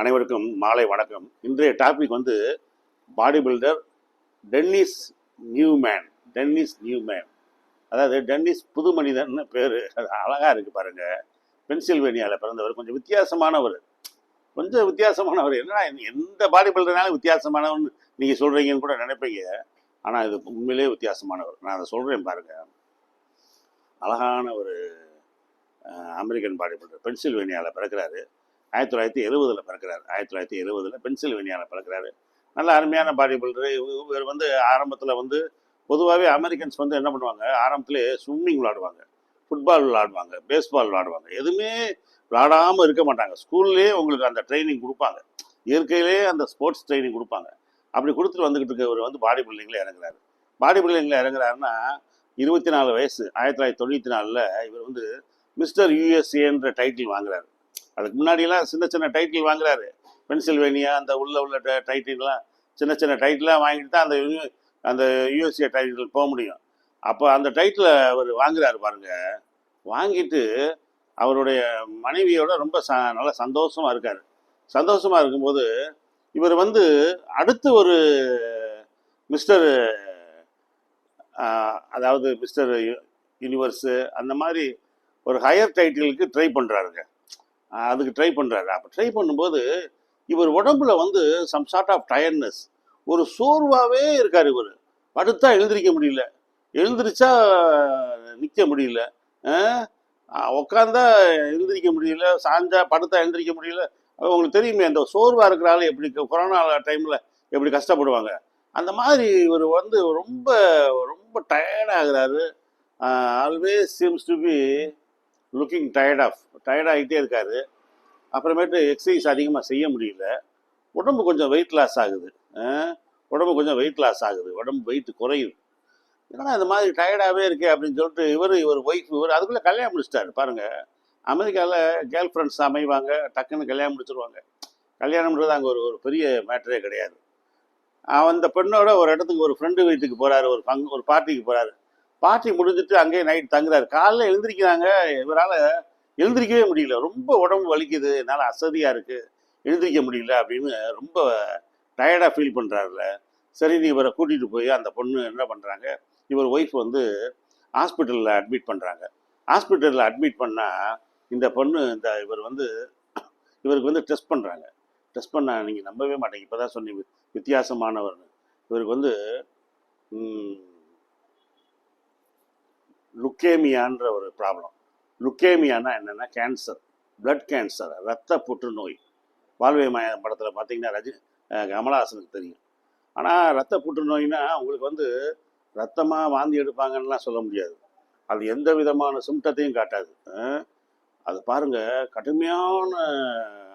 அனைவருக்கும் மாலை வணக்கம். இன்றைய டாபிக் வந்து body builder Dennis Newman Dennis Newman அதாவது டென்னிஸ் புது மனிதன் பேர். அது அழகாக இருக்குது பாருங்க. பென்சில்வேனியாவில் பிறந்தவர். கொஞ்சம் வித்தியாசமானவர். கொஞ்சம் வித்தியாசமானவர். என்னன்னா எந்த பாடி பில்டர்னாலும் வித்தியாசமானவர் நீங்கள் சொல்கிறீங்கன்னு கூட நினைப்பீங்க. ஆனால் இது உண்மையிலேயே வித்தியாசமானவர். நான் அதை சொல்கிறேன் பாருங்க. அழகான ஒரு அமெரிக்கன் பாடி பில்டர் பென்சில்வேனியாவில் பிறக்கிறாரு. ஆயிரத்தி தொள்ளாயிரத்தி எழுபதில் பிறக்கிறார். ஆயிரத்தி தொள்ளாயிரத்தி எழுபதில் பென்சில்வேனியாவில் பிறக்கிறாரு. நல்ல அருமையான பாடி பில்டர் இவர் வந்து ஆரம்பத்தில் வந்து பொதுவாகவே அமெரிக்கன்ஸ் வந்து என்ன பண்ணுவாங்க? ஆரம்பத்தில் ஸ்விம்மிங் விளாடுவாங்க. ஃபுட்பால் விளாடுவாங்க. பேஸ்பால் விளாடுவாங்க. எதுவுமே விளாடாமல் இருக்க மாட்டாங்க. ஸ்கூல்லேயே உங்களுக்கு அந்த ட்ரைனிங் கொடுப்பாங்க. இயற்கையிலேயே அந்த ஸ்போர்ட்ஸ் ட்ரைனிங் கொடுப்பாங்க. அப்படி கொடுத்துட்டு வந்துக்கிட்டு இருக்கவர் வந்து பாடி பில்டிங்கில் இறங்குறாரு. பாடி பில்டிங்கில் இறங்குறாருன்னா இருபத்தி நாலு வயசு. ஆயிரத்தி தொள்ளாயிரத்தி தொண்ணூற்றி நாலில் இவர் வந்து மிஸ்டர் யூஎஸ்ஏன்ற டைட்டில் வாங்குறாரு. அதுக்கு முன்னாடியெல்லாம் சின்ன சின்ன டைட்டில் வாங்குறாரு. பென்சில்வேனியா அந்த உள்ள உள்ள டைட்டில்லாம் சின்ன சின்ன டைட்டிலாம் வாங்கிட்டு தான் அந்த uni- அந்த யூஎஸ்ஏ டைட்டில் போக முடியும். அப்போ அந்த டைட்டில் அவர் வாங்குறாரு பாருங்க. வாங்கிட்டு அவருடைய மனைவியோட ரொம்ப ச நல்ல சந்தோஷமாக இருக்கார். சந்தோஷமா இருக்கும்போது இவர் வந்து அடுத்து ஒரு மிஸ்டர் அதாவது மிஸ்டர் யூனிவர்ஸு அந்த மாதிரி ஒரு ஹையர் டைட்டிலுக்கு ட்ரை பண்ணுறாருங்க அதுக்கு ட்ரை பண்ணுறாரு அப்போ ட்ரை பண்ணும்போது இவர் உடம்புல வந்து சம் சார்ட் ஆஃப் டயர்ட்னஸ் ஒரு சோர்வாகவே இருக்கார் இவர். படுத்தா எழுந்திரிக்க முடியல. எழுந்திரிச்சா நிற்க முடியல. உட்காந்தா எழுந்திரிக்க முடியல. சாஞ்சா படுத்தா எழுந்திரிக்க முடியல. உங்களுக்கு தெரியுமே அந்த சோர்வாக இருக்கிற எப்படி கொரோனா டைமில் எப்படி கஷ்டப்படுவாங்க. அந்த மாதிரி இவர் வந்து ரொம்ப ரொம்ப டயர்ட் ஆகுறாரு. Always seems to be looking tired off tired ஆகிட்டே இருக்காரு. அப்புறமேட்டு எக்ஸசைஸ் அதிகமாக செய்ய முடியல. உடம்பு கொஞ்சம் வெயிட் லாஸ் ஆகுது. உடம்பு கொஞ்சம் வெயிட் லாஸ் ஆகுது. உடம்பு வெயிட் குறையுது. என்னடா இந்த மாதிரி டயர்டாகவே இருக்கே அப்படின்னு சொல்லிட்டு இவர் இவர் ஒய்ஃப் இவர் அதுக்குள்ளே கல்யாணம் முடிச்சிட்டாரு. பாருங்கள் அமெரிக்காவில் கேர்ள் ஃப்ரெண்ட்ஸ் அமைவாங்க. டக்குன்னு கல்யாணம் முடிச்சிருவாங்க. கல்யாணம்ன்றது அங்கே ஒரு ஒரு பெரிய மேட்டரே கிடையாது. அந்த பெண்ணோட ஒரு இடத்துக்கு ஒரு ஃப்ரெண்டு வீட்டுக்கு போகிறாரு ஒரு ஃபங் ஒரு பார்ட்டிக்கு போகிறாரு பார்ட்டி முடிஞ்சிட்டு அங்கேயே நைட் தங்குறாரு. காலைல எழுந்திரிக்கிறாங்க. இவரால் எழுந்திரிக்கவே முடியல. ரொம்ப உடம்பு வலிக்குது. என்னால் அசதியாக இருக்குது எழுந்திரிக்க முடியல அப்படின்னு ரொம்ப டயர்டாக ஃபீல் பண்ணுறாருல சரி நீ இவரை கூட்டிகிட்டு போய் அந்த பொண்ணு என்ன பண்ணுறாங்க இவர் ஒய்ஃப் வந்து ஹாஸ்பிட்டலில் அட்மிட் பண்ணுறாங்க ஹாஸ்பிட்டலில் அட்மிட் பண்ணால் இந்த பொண்ணு இந்த இவர் வந்து இவருக்கு வந்து டெஸ்ட் பண்ணுறாங்க டெஸ்ட் பண்ண நீங்கள் நம்பவே மாட்டீங்க. இப்போ தான் சொன்னீங்க வித்தியாசமானவர்னு. இவருக்கு வந்து லுக்கேமியான்ற ஒரு ப்ராப்ளம் லுக்கேமியானா என்னென்னா கேன்சர் பிளட் கேன்சர் ரத்த புற்றுநோய். வாழ்வை மய படத்தில் பார்த்தீங்கன்னா ரஜி கமலஹாசனுக்கு தெரியும். ஆனால் ரத்த புற்றுநோய்னா உங்களுக்கு வந்து ரத்தமாக வாந்தி எடுப்பாங்கன்னுலாம் சொல்ல முடியாது. அது எந்த விதமான சிம்டத்தையும் காட்டாது. அது பாருங்கள் கடுமையான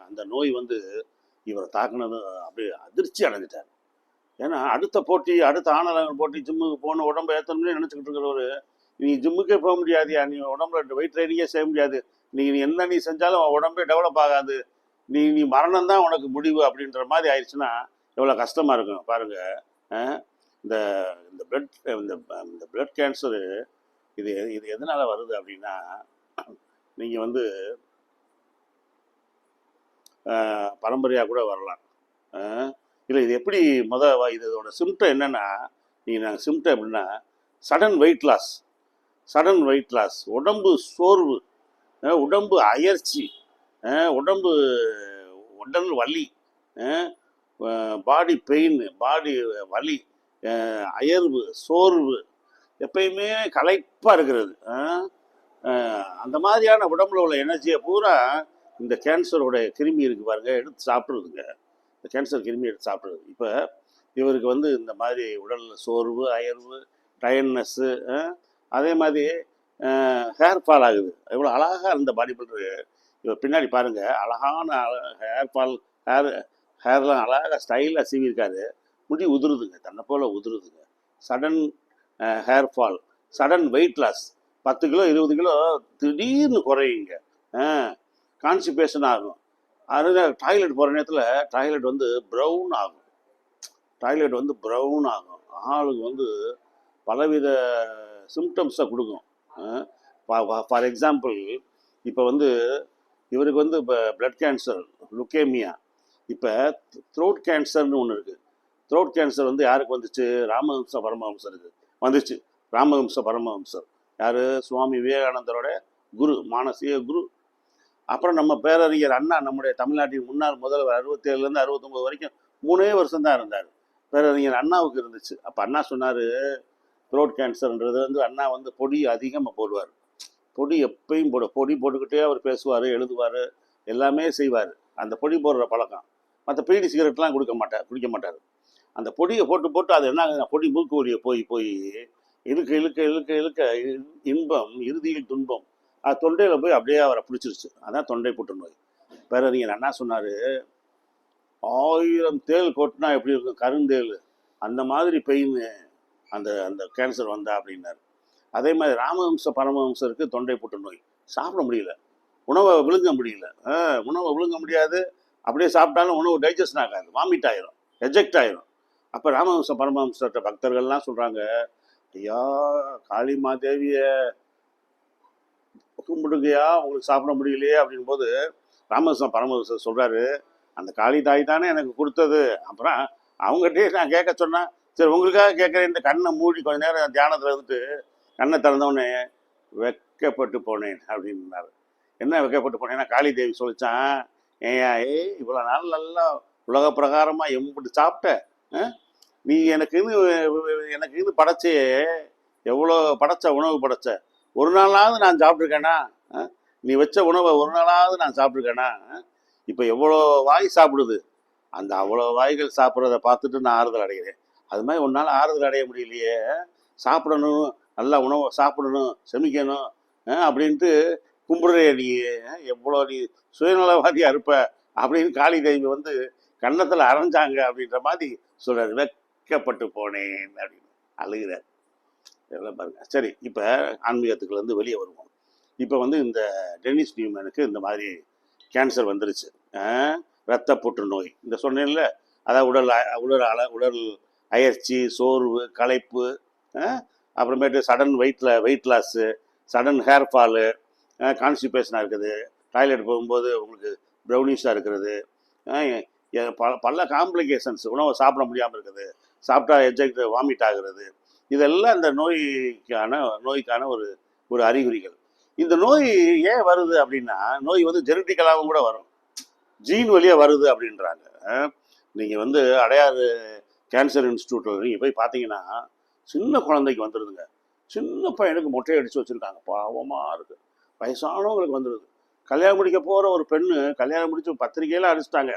அந்த நோய் வந்து இவரை தாக்குனது அப்படியே அதிர்ச்சி அடைஞ்சிட்டார். ஏன்னா அடுத்த போட்டி அடுத்த ஆனலங்கள் போட்டி ஜிம்முக்கு போன உடம்பு ஏற்றணும்னு நினச்சிக்கிட்டு இருக்கிற ஒரு நீ ஜிம்முக்கே போக முடியாதியா? நீ உடம்புல வெயிட் ட்ரைனிங்கே செய்ய முடியாது. நீ நீ என்ன நீ செஞ்சாலும் உடம்பே டெவலப் ஆகாது. நீ நீ மரணம் தான் உனக்கு முடிவு அப்படின்ற மாதிரி ஆயிடுச்சுன்னா எவ்வளோ கஷ்டமாக இருக்கும் பாருங்க. இந்த இந்த பிளட் இந்த இந்த பிளட் கேன்சரு இது இது எதனால் வருது அப்படின்னா நீங்கள் வந்து பரம்பரையாக கூட வரலாம். இல்லை இது எப்படி முத இதோட சிம்டம் என்னென்னா நீங்கள் நாங்கள் சிம்டம் எப்படின்னா sudden weight loss sudden weight loss உடம்பு சோர்வு உடம்பு அயர்ச்சி உடம்பு உடல் வலி பாடி பெயின் பாடி வலி அயர்வு சோர்வு எப்பயுமே களைப்பாக இருக்கிறது அந்த மாதிரியான உடம்புல உள்ள எனர்ஜியை பூரா இந்த கேன்சருடைய கிருமி இருக்கு பாருங்க எடுத்து சாப்பிட்றதுங்க. இந்த கேன்சர் கிருமி எடுத்து சாப்பிட்றது. இப்போ இவருக்கு வந்து இந்த மாதிரி உடல் சோர்வு அயர்வு டயர்னஸ்ஸு அதே மாதிரி ஹேர் ஃபால் ஆகுது. எவ்வளோ அழகாக இருந்த பாடி பில்டர் இவர் பின்னாடி பாருங்கள் அழகான ஹேர் ஃபால் ஹேர் ஹேர்லாம் அழகாக ஸ்டைலாக சீவிருக்காரு முடி உதிருதுங்க தன்னை போல் உதிருதுங்க. Sudden hair fall sudden weight loss பத்து கிலோ இருபது கிலோ திடீர்னு குறையுங்க. கான்சிபேஷன் ஆகும். அது டாய்லெட் போகிற நேரத்தில் டாய்லெட் வந்து ப்ரௌன் ஆகும். டாய்லெட் வந்து ப்ரௌன் ஆகும். ஆளுக்கு வந்து பலவித சிம்டம்ஸை கொடுக்கும். ஃபார் எக்ஸாம்பிள் இப்போ வந்து இவருக்கு வந்து இப்போ பிளட் கேன்சர் லுக்கேமியா இப்போ த்ரோட் கேன்சர்னு ஒன்று இருக்குது த்ரோட் கேன்சர் வந்து யாருக்கு வந்துச்சு? ராமஹம்ச பரமஹம்சருக்கு வந்துச்சு. ராமஹம்ச பரமஹம்சர் யார்? சுவாமி விவேகானந்தரோட குரு மானசீக குரு. அப்புறம் நம்ம பேரறிஞர் அண்ணா நம்முடைய தமிழ்நாட்டின் முன்னாள் முதல்வர் அறுபத்தேழுலேருந்து அறுபத்தொம்போது வரைக்கும் மூணே வருஷம் தான் இருந்தார். பேரறிஞர் அண்ணாவுக்கு இருந்துச்சு. அப்போ அண்ணா சொன்னார் த்ரோட் கேன்சர்ன்றது வந்து அண்ணா வந்து பொடி அதிகமாக போடுவார். பொடி எப்பயும் போட பொடி போட்டுக்கிட்டே அவர் பேசுவார் எழுதுவார் எல்லாமே செய்வார். அந்த பொடி போடுற பழக்கம். மற்ற பீடி சிகரெட்லாம் கொடுக்க மாட்டார் குடிக்க மாட்டார். அந்த பொடியை போட்டு போட்டு அது என்ன ஆகுதுன்னா, பொடி மூக்கு வழியை போய் போய் இழுக்க இழுக்க இழுக்க இழுக்க இன்- இன்பம் இறுதியில் துன்பம் அது தொண்டையில் போய் அப்படியே அவரை பிடிச்சிருச்சு. அதான் தொண்டை புற்றுநோய் பேரறிஞர் அண்ணா சொன்னார் ஆயிரம் தேள் கொட்டினா எப்படி இருக்கும்? கருந்தேள். அந்த மாதிரி பெயின் அந்த அந்த கேன்சர் வந்தா அப்படின்னாரு. அதே மாதிரி ராமஹம்ச பரமஹம்சருக்கு தொண்டை புற்றுநோய் சாப்பிட முடியல. உணவை விழுங்க முடியல. உணவை விழுங்க முடியாது. அப்படியே சாப்பிட்டாலும் உணவு டைஜஸ்ட் ஆகாது. வாமிட் ஆயிரும். எஜெக்ட் ஆயிரும். அப்போ ராமஹம்ச பரமஹம்சர்கிட்ட பக்தர்கள்லாம் சொல்கிறாங்க ஐயா காளிமா தேவியை கும்பிடுங்கயா உங்களுக்கு சாப்பிட முடியலையே அப்படின் போது ராமஹம்ச பரமஹம்சர் சொல்கிறாரு அந்த காளி தாய் தானே எனக்கு கொடுத்தது. அப்புறம் அவங்ககிட்டயே நான் கேட்க சொன்னேன் சரி உங்களுக்காக கேட்குறேன். இந்த கண்ணை மூடி கொஞ்ச நேரம் தியானத்தில் இருந்துட்டு கண்ணை திறந்தவொடனே வெக்கப்பட்டு போனேன் அப்படின்னாரு. என்ன வெக்கப்பட்டு போனேன்னா காளி தேவி சொல்லிச்சான் ஏயா ஏய் இவ்வளோ நாள் நல்லா உலக பிரகாரமாக எம்பிட்டு சாப்பிட்ட நீ எனக்குன்னு எனக்குன்னு படைச்சே எவ்வளோ படைச்ச உணவு படைச்ச? ஒரு நாளாவது நான் சாப்பிட்ருக்கேனா ஆ? நீ வச்ச உணவை ஒரு நாளாவது நான் சாப்பிட்ருக்கேனா இப்போ எவ்வளோ வாய் சாப்பிடுது? அந்த அவ்வளோ வாய்கள் சாப்பிட்றத பார்த்துட்டு நான் ஆறுதல் அடைகிறேன். அது மாதிரி உன்னால் ஆறுதல் அடைய முடியலையே. சாப்பிடணும் நல்லா உணவு சாப்பிடணும் செமிக்கணும் அப்படின்ட்டு கும்பிடுறே நீ. எவ்வளோ நீ சுயநலவாதியாக இருப்ப அப்படின்னு காளி தேவி வந்து கன்னத்தில் அரைஞ்சாங்க அப்படின்ற மாதிரி சொல்கிறார் வெக்கப்பட்டு போனேன் அப்படின்னு அழுகிறார். இதெல்லாம் பாருங்க. சரி இப்போ ஆன்மீகத்துக்குலேருந்து வெளியே வருவோம். இப்போ வந்து இந்த டென்னிஸ் நியூமனுக்கு இந்த மாதிரி கேன்சர் வந்துருச்சு. ரத்த புற்றுநோய். இந்த சொன்னேன்ல அதாவது உடல் உடல் அல உடல் அயற்சி சோர்வு களைப்பு அப்புறமேட்டு sudden வெயிட்ல weight loss sudden hair fall கான்ஸ்டிபேஷனாக இருக்குது. டாய்லெட் போகும்போது உங்களுக்கு ப்ரௌனிஷாக இருக்கிறது. எ- பல பல காம்ப்ளிகேஷன்ஸ் உணவை சாப்பிட முடியாமல் இருக்குது. சாப்பிட்டா எஜெக்ட் வாமிட் ஆகுறது. இதெல்லாம் இந்த நோய்க்கான நோய்க்கான ஒரு ஒரு அறிகுறிகள். இந்த நோய் ஏன் வருது அப்படின்னா நோய் வந்து ஜெனட்டிக்கலாகவும் கூட வரும். ஜீன் வழியாக வருது அப்படின்றாங்க. நீங்கள் வந்து அடையாறு கேன்சர் இன்ஸ்டியூட்டில் நீங்கள் போய் பார்த்தீங்கன்னா சின்ன குழந்தைக்கு வந்துடுதுங்க சின்ன பையனுக்கு மொட்டை அடித்து வச்சுருக்காங்க. பாவமாக இருக்குது வயசானவங்களுக்கு வந்துடுது கல்யாணம் முடிக்க போகிற ஒரு பெண்ணு கல்யாணம் முடிச்சு பத்திரிக்கையெல்லாம் அடிச்சிட்டாங்க.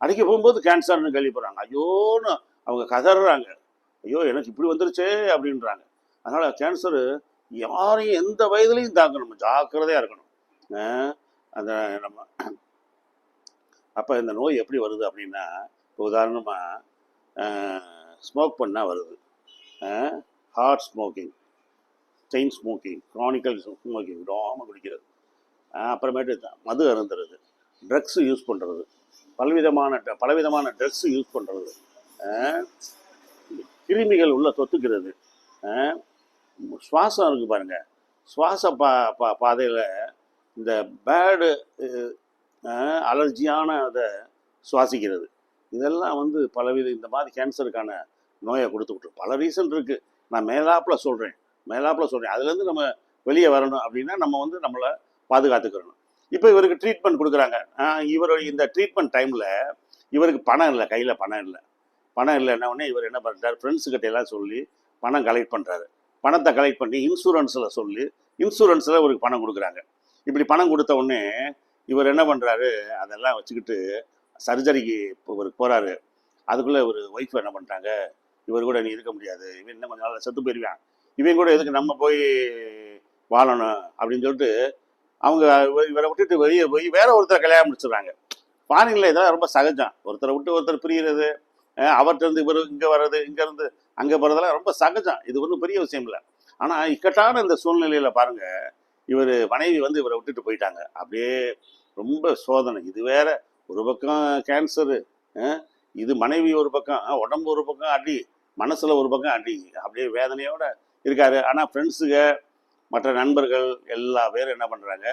அடிக்க போகும்போது கேன்சர்னு கேள்விப்படுறாங்க. ஐயோன்னு அவங்க கதறாங்க. ஐயோ எனக்கு இப்படி வந்துருச்சே அப்படின்றாங்க. அதனால் கேன்சரு யாரையும் எந்த வயதுலையும் தாக்கணும். ஜாக்கிரதையாக இருக்கணும். அந்த நம்ம அப்போ இந்த நோய் எப்படி வருது அப்படின்னா இப்போ உதாரணமாக ஸ்மோக் பண்ணால் வருது. Hard smoking chain smoking chronical smoking விடாமல் குடிக்கிறது. அப்புறமேட்டு மது அருந்துறது ட்ரக்ஸு யூஸ் பண்ணுறது பலவிதமான பலவிதமான ட்ரக்ஸு யூஸ் பண்ணுறது கிருமிகள் உள்ள தொத்துக்கிறது. சுவாசம் இருக்குது பாருங்கள் சுவாச பா பா பாதையில் இந்த பேடு அலர்ஜியான அதை சுவாசிக்கிறது. இதெல்லாம் வந்து பலவித இந்த மாதிரி கேன்சருக்கான நோயை கொடுத்து பல ரீசன் இருக்குது நான் மேலாப்பில் சொல்கிறேன் மேலாப்பில் சொல்கிறேன் அதுலேருந்து நம்ம வெளியே வரணும் அப்படின்னா நம்ம வந்து நம்மளை பாதுகாத்துக்கிறணும் இப்போ இவருக்கு ட்ரீட்மெண்ட் கொடுக்குறாங்க. இவர் இந்த ட்ரீட்மெண்ட் டைமில் இவருக்கு பணம் இல்லை கையில் பணம் இல்லை. பணம் இல்லைன்னா உடனே இவர் என்ன பண்ணுறாரு ஃப்ரெண்ட்ஸுக்கிட்ட எல்லாம் சொல்லி பணம் கலெக்ட் பண்ணுறாரு பணத்தை கலெக்ட் பண்ணி இன்சூரன்ஸில் சொல்லி இன்சூரன்ஸில் இவருக்கு பணம் கொடுக்குறாங்க. இப்படி பணம் கொடுத்த உடனே இவர் என்ன பண்ணுறாரு அதெல்லாம் வச்சுக்கிட்டு சர்ஜரிக்கு இப்போ போகிறாரு அதுக்குள்ளே இவர் ஒய்ஃப் என்ன பண்ணுறாங்க இவர் கூட நீ இருக்க முடியாது. இவன் இன்னும் கொஞ்ச நாள் செத்து போயிருவான். இவன் கூட எதுக்கு நம்ம போய் வாழணும் அப்படின்னு சொல்லிட்டு அவங்க இவரை விட்டுட்டு வெளியே போய் வேற ஒருத்தரை கல்யாணம் முடிச்சிடுறாங்க. ஃபாரினில் இதெல்லாம் ரொம்ப சகஜம். ஒருத்தரை விட்டு ஒருத்தர் பிரியறது அவர்கிட்டருந்து இவர் இங்கே வர்றது இங்கேருந்து அங்கே போகிறதெல்லாம் ரொம்ப சகஜம். இது ஒன்றும் பெரிய விஷயம் இல்லை. ஆனால் இக்கட்டான இந்த சூழ்நிலையில் பாருங்கள் இவர் மனைவி வந்து இவரை விட்டுட்டு போயிட்டாங்க. அப்படியே ரொம்ப சோதனை. இது வேற ஒரு பக்கம் கேன்சரு இது மனைவி ஒரு பக்கம் உடம்பு ஒரு பக்கம் அடி மனசில் ஒரு பக்கம் அடி அப்படியே வேதனையோட இருக்காரு. ஆனால் ஃப்ரெண்ட்ஸுங்க மற்ற நண்பர்கள் எல்லா பேரும் என்ன பண்ணுறாங்க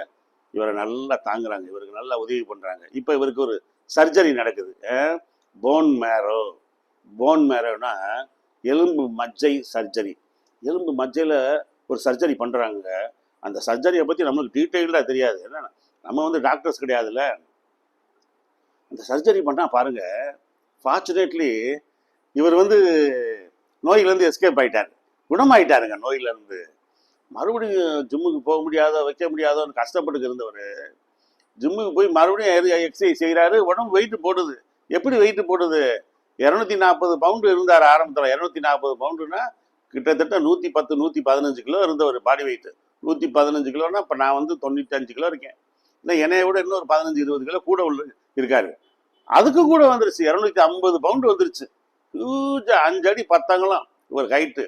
இவரை நல்லா தாங்குறாங்க. இவருக்கு நல்லா உதவி பண்ணுறாங்க இப்போ இவருக்கு ஒரு சர்ஜரி நடக்குது. போன் மேரோ போன் மேரோனா எலும்பு மஜ்ஜை சர்ஜரி எலும்பு மஜ்ஜையில் ஒரு சர்ஜரி பண்ணுறாங்க அந்த சர்ஜரியை பற்றி நம்மளுக்கு டீட்டெயில்டாக தெரியாது. ஏன்னா நம்ம வந்து டாக்டர்ஸ் கிடையாதுல்ல. அந்த சர்ஜரி பண்ணால் பாருங்கள் ஃபார்ச்சுனேட்லி இவர் வந்து நோயிலேருந்து எஸ்கேப் ஆகிட்டார் குணமாயிட்டாருங்க நோயிலேருந்து. மறுபடியும் ஜிம்முக்கு போக முடியாதோ வைக்க முடியாதோன்னு கஷ்டப்பட்டு இருந்தவர் ஜிம்முக்கு போய் மறுபடியும் எக்ஸசைஸ் செய்கிறாரு உடம்பு வெயிட் போடுது. எப்படி வெயிட்டு போடுது? இரநூத்தி நாற்பது பவுண்டு இருந்தார் ஆரம்பத்தில். இரநூத்தி நாற்பது பவுண்டுனா கிட்டத்தட்ட நூற்றி பத்து நூற்றி பதினஞ்சு கிலோ இருந்தவர் பாடி வெயிட்டு நூற்றி பதினஞ்சு கிலோனா இப்போ நான் வந்து தொண்ணூற்றி அஞ்சு கிலோ இருக்கேன். இல்லை என்னைய விட இன்னொரு பதினஞ்சு இருபது கிலோ கூட உள்ள இருக்காரு. அதுக்கு கூட வந்துருச்சு. இரநூத்தி ஐம்பது பவுண்டு வந்துருச்சு. ஹியூஜா அஞ்சு அடி பத்தங்களாம் ஒரு ஹைட்டு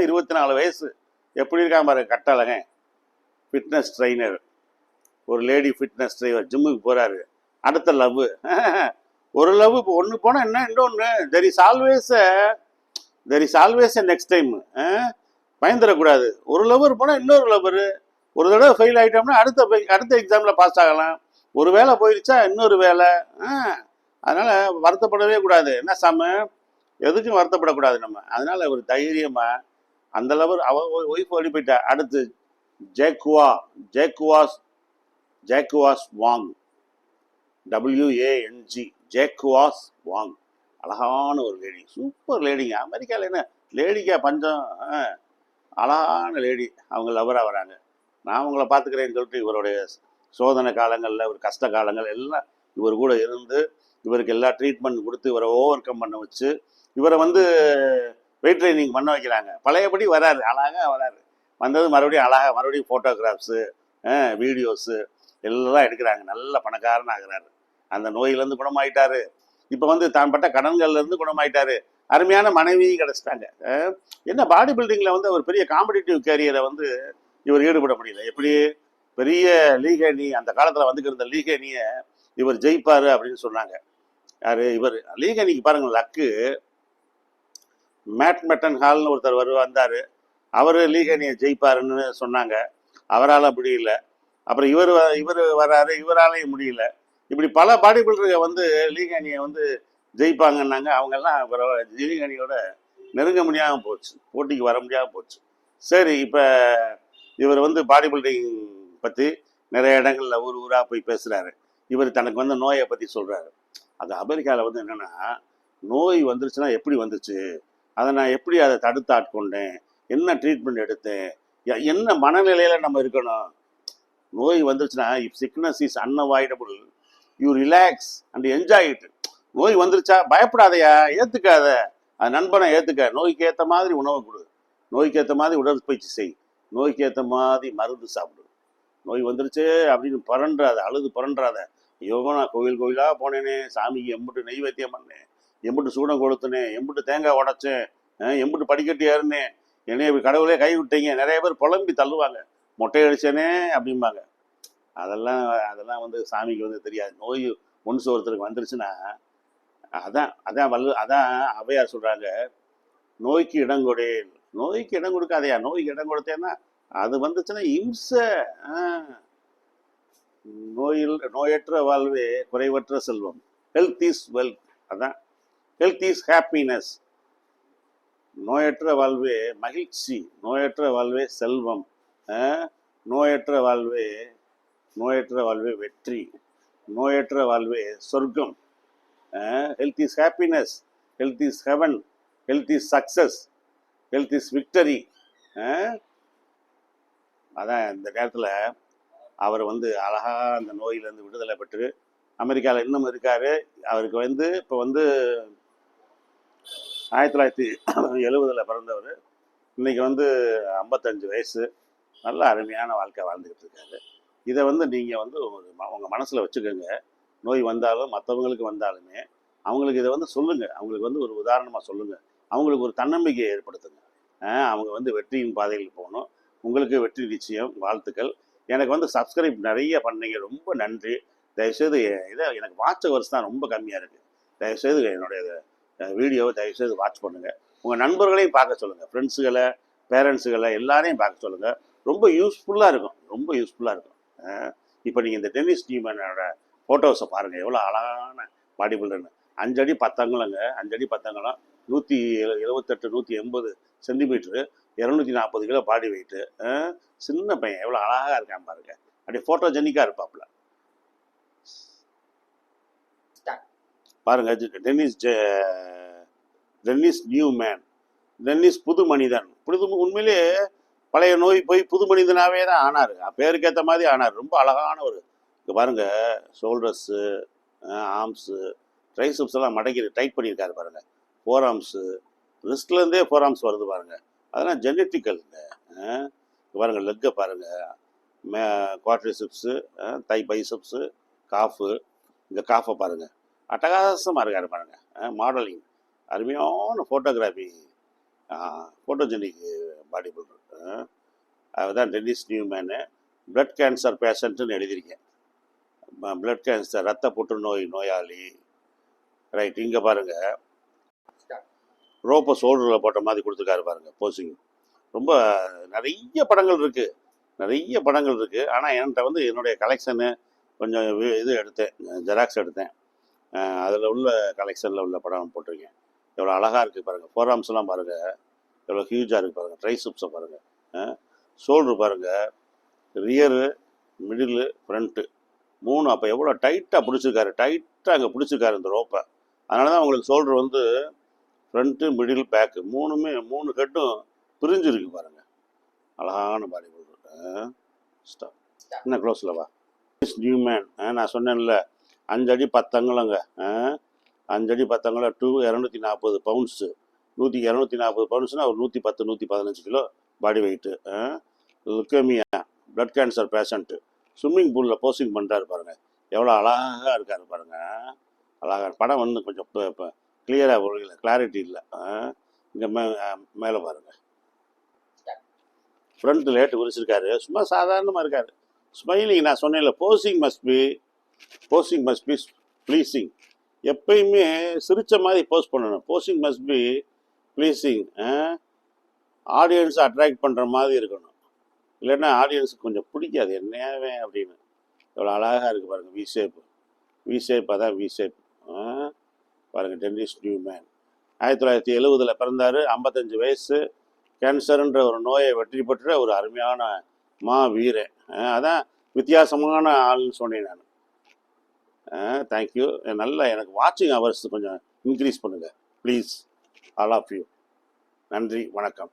இருபத்தி நாலு வயசு. எப்படி இருக்கான் பாரு கட்டழங்க ஃபிட்னஸ் ட்ரைனர் ஒரு லேடி ஃபிட்னஸ் ட்ரைவர் ஜிம்முக்கு போகிறாரு அடுத்த லவ் ஒரு லவ் இப்போ ஒன்று போனால் என்ன இன்னொன்று there is always there is always next time பயந்துடக்கூடாது. ஒரு லவ்வர் போனால் இன்னொரு லவ்வர் ஒரு தடவை ஃபெயில் ஆகிட்டோம்னா அடுத்த பை- அடுத்த எக்ஸாமில் பாஸ் ஆகலாம். ஒரு வேலை போயிடுச்சா இன்னொரு வேலை ஆ, அதனால் வருத்தப்படவே கூடாது. என்ன சாம? எதுக்கும் வருத்தப்படக்கூடாது நம்ம. அதனால் ஒரு தைரியமாக அந்த லவர் அவ ஒய்ஃப் ஓடி போயிட்டா. அடுத்து ஜேக்குவா ஜேக்குவாஸ் ஜேக்குவாஸ் வாங். டபிள்யூஏஎன்ஜி ஜேக்குவாஸ் வாங். அழகான ஒரு லேடி சூப்பர் லேடிங்க அமெரிக்காவில் என்ன? லேடிக்கா பஞ்சம். ஆ, அழகான லேடி அவங்க லவராக வராங்க. நான் அவங்கள பார்த்துக்கிறேன்னு சொல்லிட்டு இவருடைய சோதனை காலங்களில் ஒரு கஷ்ட காலங்கள் எல்லாம் இவர் கூட இருந்து இவருக்கு எல்லா ட்ரீட்மெண்ட் கொடுத்து இவரை ஓவர் கம் பண்ண வச்சு இவரை வந்து வெயிட் ட்ரைனிங் பண்ண வைக்கிறாங்க. பழையபடி வராரு அழகாக வராரு. வந்தது மறுபடியும் அழகாக மறுபடியும் ஃபோட்டோகிராஃப்ஸு வீடியோஸு எல்லாம் எடுக்கிறாங்க. நல்ல பணக்காரன் ஆகிறாரு அந்த நோயிலேருந்து குணமாயிட்டாரு. இப்போ வந்து தான் பட்ட கடன்கள்லேருந்து குணமாயிட்டார். குணமாயிட்டாரு அருமையான மனைவி கிடைச்சிட்டாங்க. என்ன பாடி பில்டிங்கில் வந்து ஒரு பெரிய காம்படிட்டிவ் கேரியரை வந்து இவர் ஈடுபட முடியல. எப்படி? பெரிய லீகேனி அந்த காலத்தில் வந்துக்கிருந்த லீகேணியை இவர் ஜெயிப்பார் அப்படின்னு சொன்னாங்க. யாரு? இவர். லீகனிக்கு பாருங்கள் லக்கு. மேட் மெட்டன் ஹால்னு ஒருத்தர் வரு வந்தார். அவர் லீகனியை ஜெயிப்பாருன்னு சொன்னாங்க. அவரால் அப்படி இல்லை. அப்புறம் இவர் இவர் வராரு இவராலையும் முடியல. இப்படி பல பாடி பில்டருங்க வந்து லீகனியை வந்து ஜெயிப்பாங்கன்னாங்க. அவங்கெல்லாம் இவரை- லீகனியோட நெருங்க முடியாமல் போச்சு. போட்டிக்கு வர முடியாமல் போச்சு. சரி இப்போ இவர் வந்து பாடி பில்டிங் பற்றி நிறைய இடங்கள்ல ஊர் ஊராக போய் பேசுகிறாரு இவர் தனக்கு வந்து நோயை பற்றி சொல்கிறாரு அது அமெரிக்காவில் வந்து என்னென்னா நோய் வந்துருச்சுன்னா எப்படி வந்துச்சு? அதை நான் எப்படி அதை தடுத்து ஆட்கொண்டேன்? என்ன ட்ரீட்மெண்ட் எடுத்தேன்? எ- என்ன மனநிலையில் நம்ம இருக்கணும்? நோய் வந்துருச்சுன்னா if sickness is unavoidable you relax and enjoy it நோய் வந்துருச்சா? பயப்படாதையா? ஏற்றுக்காத அது நண்பனை ஏற்றுக்க நோய்க்கு ஏற்ற மாதிரி உணவு கொடு. நோய்க்கு ஏற்ற மாதிரி உடற்பயிற்சி செய். நோய்க்கு ஏற்ற மாதிரி மருந்து சாப்பிடு. நோய் வந்துருச்சு அப்படின்னு புரண்டாத அழுது புரண்டாத ஐயோ நான் கோயில் கோயிலாக போனேனே சாமிக்கு எம்புட்டு நெய்வேத்தியம் பண்ணேன் எம்புட்டு சூடம் கொளுத்துனேன் எம்புட்டு தேங்காய் உடைச்சேன் எம்பிட்டு எம்புட்டு படிக்கட்டு ஏறினேன். என்னைய கடவுளே கை விட்டீங்க. நிறைய பேர் புலம்பி தள்ளுவாங்க. மொட்டை அடிச்சேனே அப்படிம்பாங்க. அதெல்லாம் அதெல்லாம் வந்து சாமிக்கு வந்து தெரியாது. நோய் ஒன்ஸ் ஒருத்தருக்கு வந்துருச்சுன்னா அதான் அதான் வல்லு அதான் அவையார் சொல்கிறாங்க நோய்க்கு இடம் கொடு நோய்க்கு இடம் கொடுக்காதையா? நோய்க்கு இடம் கொடுத்தேன்னா அது வந்துச்சுன்னா இம்சை. ஆ. நோயில் நோயற்ற வாழ்வே குறைவற்ற செல்வம். ஹெல்த் இஸ் வெல்த் அதான். ஹெல்த் இஸ் ஹாப்பினஸ் நோயற்ற வாழ்வே மகிழ்ச்சி. நோயற்ற வாழ்வே செல்வம். ஆ? நோயற்ற வாழ்வே நோயற்ற வாழ்வே வெற்றி. நோயற்ற வாழ்வே சொர்க்கம். Health is happiness health is heaven health is success health is victory அதான் இந்த நேரத்தில் அவர் வந்து அழகா அந்த நோயிலேருந்து விடுதலை பெற்று அமெரிக்காவில் இன்னும் இருக்கார். அவருக்கு வந்து இப்போ வந்து ஆயிரத்தி தொள்ளாயிரத்தி எழுபதில் பிறந்தவர். இன்னைக்கு வந்து ஐம்பத்தஞ்சு வயசு. நல்ல அருமையான வாழ்க்கை வாழ்ந்துக்கிட்டு இருக்காரு. இதை வந்து நீங்கள் வந்து ஒரு உங்கள் மனசில் வச்சுக்கோங்க. நோய் வந்தாலும் மற்றவங்களுக்கு வந்தாலுமே அவங்களுக்கு இதை வந்து சொல்லுங்கள் அவங்களுக்கு வந்து ஒரு உதாரணமாக சொல்லுங்கள் அவங்களுக்கு ஒரு தன்னம்பிக்கையை ஏற்படுத்துங்க. அவங்க வந்து வெற்றியின் பாதையில் போகணும். உங்களுக்கு வெற்றி நிச்சயம் வாழ்த்துக்கள். எனக்கு வந்து சப்ஸ்கிரைப் நிறைய பண்ணீங்க ரொம்ப நன்றி. தயவுசெய்து இதை எனக்கு வாட்சவர்ஸ் தான் ரொம்ப கம்மியாக இருக்குது தயவுசெய்து என்னுடைய வீடியோவை தயவுசெய்து வாட்ச் பண்ணுங்கள் உங்கள் நண்பர்களையும் பார்க்க சொல்லுங்கள் ஃப்ரெண்ட்ஸுகளை பேரண்ட்ஸுகளை எல்லாரையும் பார்க்க சொல்லுங்கள் ரொம்ப யூஸ்ஃபுல்லாக இருக்கும். ரொம்ப யூஸ்ஃபுல்லாக இருக்கும். இப்போ நீங்கள் இந்த டென்னிஸ் டீமனோட ஃபோட்டோஸை பாருங்கள் எவ்வளோ அழகான பாடி பில்டர்னு அஞ்சடி பத்தங்கலங்க அஞ்சடி பத்தங்களும் நூற்றி இருபத்தெட்டு நூற்றி எண்பது சென்டிமீட்ரு இரநூத்தி நாற்பது கிலோ பாடி வெயிட்டு சின்ன பையன் எவ்வளோ அழகாக இருக்கான் பாருங்க. அப்படியே ஃபோட்டோஜெனிக்காக இருப்பாப்புல. பாருங்க Dennis Dennis Newman Dennis புது மனிதன். புது உண்மையிலேயே பழைய நோய் போய் புது மனிதனாவே தான் ஆனார். பேருக்கு ஏற்ற மாதிரி ஆனார். ரொம்ப அழகான ஒரு இங்கே பாருங்க ஷோல்டர்ஸு ஆர்ம்ஸு ட்ரைசப்ஸ் எல்லாம் மடக்கி டைட் பண்ணியிருக்காரு பாருங்க. ஃபோர் ரிஸ்க்லேருந்தே ஃபோராம்ஸ் வருது பாருங்க. அதெல்லாம் ஜெனட்டிக்கல்ங்க பாருங்கள் லெக்கை பாருங்கள் மே குவாட்ரிசிப்ஸு தை பைசப்ஸு காஃபு இந்த காஃபை பாருங்க. அட்டகாசமாக இருக்காரு பாருங்கள் மாடலிங் அருமையான ஃபோட்டோகிராஃபி ஃபோட்டோஜெனிக் பாடி பில்டர் அதுதான் டென்னிஸ் நியூமேனு பிளட் கேன்சர் பேஷண்ட்டுன்னு எழுதியிருக்கேன். பிளட் கேன்சர் ரத்த புற்றுநோய் நோயாளி. ரைட் இங்கே பாருங்கள் ரோப்பை சோல்டரில் போட்ட மாதிரி கொடுத்துருக்காரு பாருங்க போசிங் ரொம்ப நிறைய படங்கள் இருக்குது நிறைய படங்கள் இருக்குது ஆனால் என்கிட்ட வந்து என்னுடைய கலெக்ஷனு கொஞ்சம் இது எடுத்தேன் ஜெராக்ஸ் எடுத்தேன். அதில் உள்ள கலெக்ஷனில் உள்ள படம் போட்டிருக்கேன். எவ்வளோ அழகாக இருக்குது பாருங்கள் ஃபோராம்ஸ்லாம் பாருங்கள் எவ்வளோ ஹியூஜாக இருக்குது பாருங்கள் ட்ரைசிப்ஸை பாருங்கள் ஷோல்டர் பாருங்கள் ரியரு மிடிலு ஃப்ரண்ட்டு மூணு அப்போ எவ்வளோ டைட்டாக பிடிச்சிருக்காரு. டைட்டாக அங்கே பிடிச்சிருக்காரு இந்த ரோப்பை. அதனால தான் உங்களுக்கு ஷோல்டர் வந்து ஃப்ரண்ட்டு மிடில் பேக்கு மூணுமே மூணு ஹெட்டும் பிரிஞ்சிருக்கு பாருங்க. அழகான பாடி பில்டர் ஸ்டாப் என்ன க்ளோஸில் வா. நியூ மேன் நான் சொன்னேன்ல அஞ்சடி பத்தங்கலங்க அஞ்சடி பத்தங்கலம் டூ இரநூத்தி நாற்பது பவுண்ட்ஸு நூற்றி இரநூத்தி நாற்பது பவுண்ட்ஸ்னால் ஒரு நூற்றி பத்து நூற்றி பதினஞ்சு kilo body weight leukemia blood cancer patient swimming பூலில் posting பண்ணுறாரு பாருங்க. எவ்வளோ அழகாக இருக்காரு பாருங்க. அழகாக படம் வந்து கொஞ்சம் கிளியராக புரியல கிளாரிட்டி இல்லை. இங்கே மே மேலே பாருங்க. ஃப்ரண்ட் லேட்டு குறிச்சிருக்காரு சும்மா சாதாரணமாக இருக்கார். ஸ்மைலிங் நான் சொன்னேன்ல posing must be posing must be pleasing எப்பயுமே சிரிச்ச மாதிரி போஸ்ட் பண்ணணும். Posing must be pleasing audience attract பண்ணுற மாதிரி இருக்கணும். இல்லைன்னா ஆடியன்ஸுக்கு கொஞ்சம் பிடிக்காது. என்னவே அப்படின்னு. எவ்வளோ அழகாக இருக்குது பாருங்கள் வி ஷேப் வி ஷேப் அதான் வி ஷேப் பாருங்கள் டென்னிஸ் நியூ மேன் ஆயிரத்தி தொள்ளாயிரத்தி எழுவதில் பிறந்தார் ஐம்பத்தஞ்சு வயசு. கேன்சருன்ற ஒரு நோயை வெற்றி பெற்ற ஒரு அருமையான மா வீரன் அதான் வித்தியாசமான ஆள்னு சொன்னேன் நான். தேங்க்யூ நல்லா எனக்கு வாட்சிங் ஹவர்ஸ் கொஞ்சம் இன்க்ரீஸ் பண்ணுங்கள் ப்ளீஸ் ஆல் ஆஃப் யூ நன்றி வணக்கம்.